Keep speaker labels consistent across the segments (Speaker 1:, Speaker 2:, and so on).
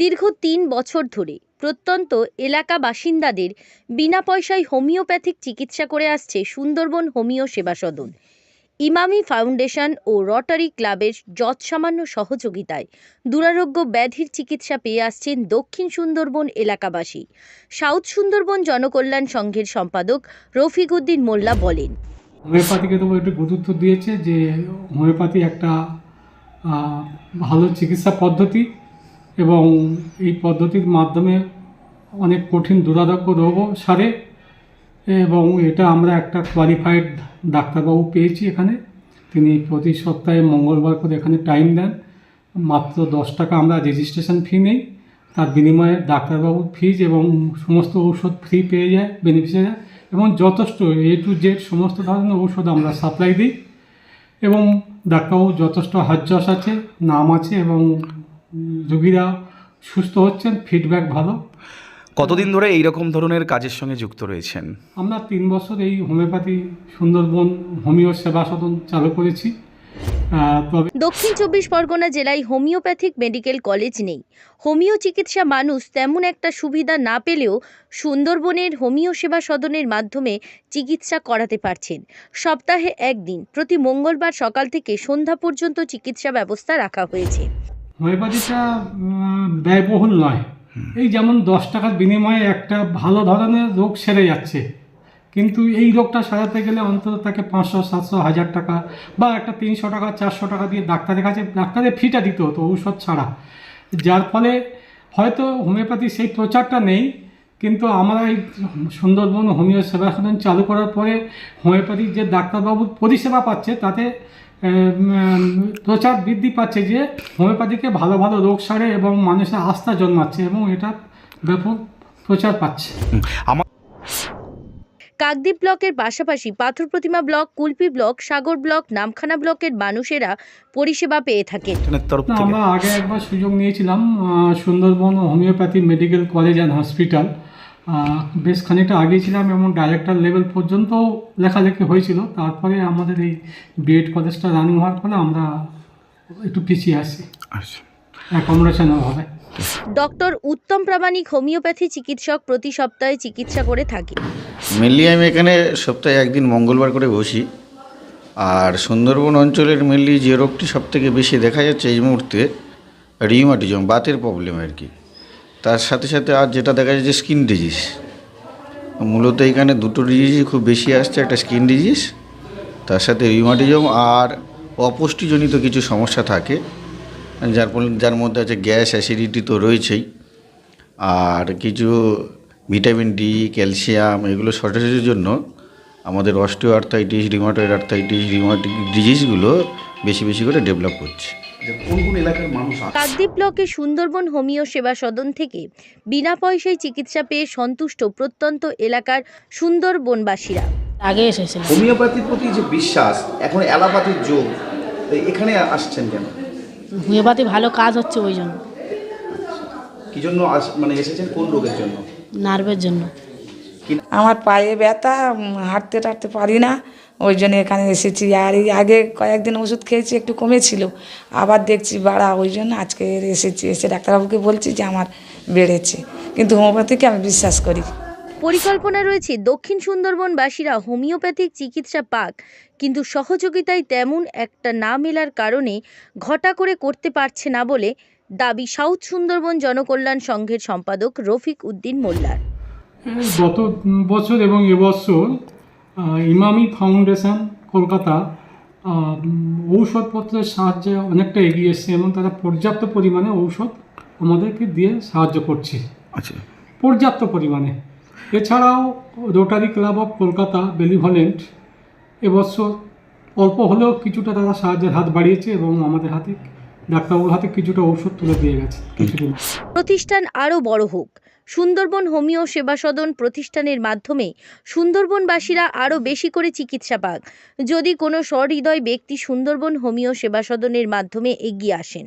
Speaker 1: দীর্ঘ তিন বছর ধরে প্রত্যন্ত এলাকা বাসিন্দাদের বিনা পয়সায় হোমিওপ্যাথিক চিকিৎসা করে আসছে সুন্দরবন হোমিও সেবা সদন। ইমামি ফাউন্ডেশন ও রটারি ক্লাবের যৎসামান্য সহযোগিতায় দুরারোগ্য ব্যাধির চিকিৎসা পেয়ে আসছেন দক্ষিণ সুন্দরবন এলাকাবাসী। সাউথ সুন্দরবন জনকল্যাণ সংঘের সম্পাদক রফিক উদ্দিন মোল্লা বলেন,
Speaker 2: হোমিওপ্যাথিকে তো একটু গুরুত্ব দিয়েছে যে হোমিওপ্যাথি একটা ভালো চিকিৎসা পদ্ধতি। এবং এই পদ্ধতির মাধ্যমে অনেক কঠিন দুরারোগ্য রোগও সারে এবং এটা আমরা একটা কোয়ালিফাইড ডাক্তারবাবু পেয়েছি এখানে। তিনি প্রতি সপ্তাহে মঙ্গলবার করে এখানে টাইম দেন। মাত্র দশ টাকা আমরা রেজিস্ট্রেশন ফি নেই। তার বিনিময়ে ডাক্তারবাবুর ফিজ এবং সমস্ত ঔষধ ফ্রি পেয়ে যায় বেনিফিশিয়ারি এবং যথেষ্ট এ টু জেড সমস্ত ধরনের ঔষধ আমরা সাপ্লাই দিই এবং ডাক্তারবাবু যথেষ্ট হাজ্যস আছে, নাম আছে এবং রোগীরা সুস্থ হচ্ছেন ফিডব্যাক ভালো।
Speaker 3: কতদিন ধরে এই রকম ধরনের কাজের সঙ্গে যুক্ত রয়েছেন?
Speaker 2: আমরা তিন বছর এই হোমিওপ্যাথি সুন্দরবন হোমিও সেবা সদন চালু করেছি।
Speaker 1: দক্ষিণ চব্বিশ পরগনা জেলায় হোমিওপ্যাথিক মেডিকেল কলেজ নেই। হোমিও চিকিৎসা মানুষ তেমন একটা সুবিধা না পেলেও সুন্দরবনের হোমিও সেবা সদনের মাধ্যমে চিকিৎসা করাতে পারছেন। সপ্তাহে একদিন প্রতি মঙ্গলবার সকাল থেকে সন্ধ্যা পর্যন্ত চিকিৎসা ব্যবস্থা রাখা হয়েছে।
Speaker 2: হোমিওপ্যাথিটা ব্যয়বহুল নয়। এই যেমন দশ টাকার বিনিময়ে একটা ভালো ধরনের রোগ সেরে যাচ্ছে, কিন্তু এই রোগটা সারাতে গেলে অন্তত তাকে পাঁচশো, সাতশো, হাজার টাকা বা একটা তিনশো টাকা, চারশো টাকা দিয়ে ডাক্তারের কাছে ডাক্তারের ফিটা দিতে হতো ঔষধ ছাড়া। যার ফলে হয়তো হোমিওপ্যাথি সেই প্রচারটা নেই, কিন্তু আমরা এই সুন্দরবন হোমিও সেবা চালু করার পরে হোমিওপ্যাথিক যে ডাক্তারবাবুর পরিষেবা পাচ্ছে, তাতে প্রচার বৃদ্ধি পাচ্ছে যে হোমিওপ্যাথিকে ভালো ভালো রোগ সারে এবং মানুষের আস্থা জন্মাচ্ছে এবং এটা ব্যাপক প্রচার পাচ্ছে।
Speaker 3: আমার
Speaker 1: কাকদ্বীপ ব্লকের পাশাপাশি Patharpratima block Kulpi block Sagar block Namkhana ব্লকের মানুষেরা পরিষেবা পেয়ে থাকে
Speaker 3: তরফ
Speaker 2: আমরা আগে একবার সুযোগ নিয়েছিলাম আহ, Sundarban homeopathy medical college and hospital. বেশ খানিকটা আগে ছিলাম এবং ডাইরেক্টর লেভেল পর্যন্ত লেখালেখি হয়েছিল। তারপরে আমাদের এই বিএড কলেজটা রানিং হওয়ার ফলে আমরা একটু পিছিয়ে আসি
Speaker 3: আচ্ছা।
Speaker 2: অ্যাকোমোডেশনেরভাবে
Speaker 1: ডক্টর উত্তম প্রামাণিক হোমিওপ্যাথি চিকিৎসক প্রতি সপ্তাহে চিকিৎসা করে থাকে।
Speaker 4: মেনলি আমি এখানে সপ্তাহে একদিন মঙ্গলবার করে বসি। আর সুন্দরবন অঞ্চলের মেনলি যে রোগটি সবথেকে বেশি দেখা যাচ্ছে এই মুহূর্তে রিউমাটিজম বাতের প্রবলেম আর কি। তার সাথে সাথে আর যেটা দেখা যাচ্ছে স্কিন ডিজিজ মূলত এখানে দুটো ডিজিজই খুব বেশি আসছে, একটা স্কিন ডিজিজ তার সাথে রিউমাটিজম আর অপুষ্টিজনিত কিছু সমস্যা থাকে। যার যার মধ্যে আছে গ্যাস অ্যাসিডিটি তো রয়েছেই। আর কিছু ভিটামিন ডি ক্যালসিয়াম এগুলো শর্টেজের জন্য আমাদের osteo arthritis rheumatoid arthritis rheumatic ডিজিজগুলো বেশি বেশি করে ডেভেলপ করছে
Speaker 3: কোন কোন এলাকার মানুষ
Speaker 1: কাকদ্বীপ ব্লকে সুন্দরবন হোমিও সেবা সদন থেকে বিনা পয়সায় চিকিৎসা পেয়ে সন্তুষ্ট প্রত্যন্ত এলাকার সুন্দরবনবাসীরা।
Speaker 5: আগে এসেছিলাম।
Speaker 6: হোমিওপ্যাথির প্রতি যে বিশ্বাস এখন অ্যালোপ্যাথির যোগ তো এখানে আসছেন কেন?
Speaker 5: হোমিওপ্যাথি ভালো কাজ হচ্ছে ওই জন্য।
Speaker 6: কি জন্য আস- মানে এসেছেন? কোন রোগের জন্য?
Speaker 5: নার্ভের জন্য।
Speaker 7: আমার পায়ে ব্যথা উম, হাঁটতে টাটতে পারি না। ওই জন্য এখানে এসেছি। আর এই আগে কয়েকদিন ওষুধ খেয়েছি একটু কমেছিল। আবার দেখছি বাড়া ওই জন্য আজকে এসেছি। এসে ডাক্তারবাবুকে বলছি যে আমার বেড়েছে। কিন্তু হোমিওপ্যাথিকে আমি বিশ্বাস করি।
Speaker 1: পরিকল্পনা রয়েছে দক্ষিণ সুন্দরবনবাসীরা হোমিওপ্যাথিক চিকিৎসা পাক কিন্তু সহযোগিতায় তেমন একটা না মেলার কারণে ঘটা করে করতে পারছে না বলে দাবি সাউথ সুন্দরবন জনকল্যাণ সংঘের সম্পাদক রফিক উদ্দিন মোল্লার।
Speaker 2: গত বছর এবং এবছর ইমামি ফাউন্ডেশন কলকাতা ঔষধপত্রের সাহায্যে অনেকটা এগিয়ে এসছে এবং তারা পর্যাপ্ত পরিমাণে ঔষধ আমাদেরকে দিয়ে সাহায্য করছে।
Speaker 3: আচ্ছা।
Speaker 2: পর্যাপ্ত পরিমাণে। এছাড়াও Rotary club of Kolkata benevolent এবছর অল্প হলেও কিছুটা তারা সাহায্যের হাত বাড়িয়েছে এবং আমাদের হাতে ডাক্তারবাবুর হাতে কিছুটা ঔষধ তুলে দিয়ে গেছে। কিছুদিন
Speaker 1: প্রতিষ্ঠান আরও বড় হোক। সুন্দরবন হোমিও সেবা সদন প্রতিষ্ঠানের মাধ্যমে সুন্দরবনবাসীরা আরও বেশি করে চিকিৎসা পাক। যদি কোনো সহৃদয় ব্যক্তি সুন্দরবন হোমিও সেবা সদনের মাধ্যমে এগিয়ে আসেন,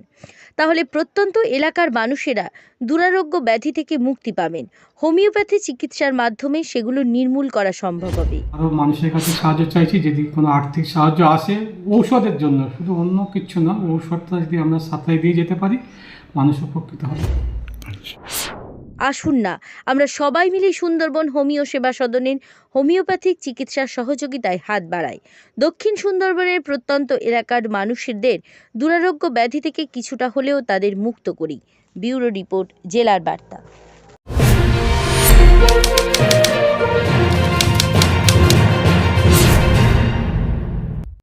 Speaker 1: তাহলে প্রত্যন্ত এলাকার মানুষেরা দুরারোগ্য ব্যাধি থেকে মুক্তি পাবেন। হোমিওপ্যাথি চিকিৎসার মাধ্যমে সেগুলো নির্মূল করা সম্ভব হবে।
Speaker 2: আরও মানুষের কাছে সাহায্য চাইছি, যদি কোনো আর্থিক সাহায্য আসে ঔষধের জন্য, শুধু অন্য কিছু না, ঔষধটা যদি আমরা সাপ্লাই দিয়ে যেতে পারি, মানুষ উপকৃত হবে।
Speaker 1: আসুন না, আমরা সবাই মিলে সুন্দরবন হোমিও সেবা সদনের হোমিওপ্যাথিক চিকিৎসার সহযোগিতায় হাত বাড়াই। দক্ষিণ সুন্দরবনের প্রত্যন্ত এলাকার মানুষদের দুরারোগ্য ব্যাধি থেকে কিছুটা হলেও তাদের মুক্ত করি। ব্যুরো রিপোর্ট, জেলার বার্তা।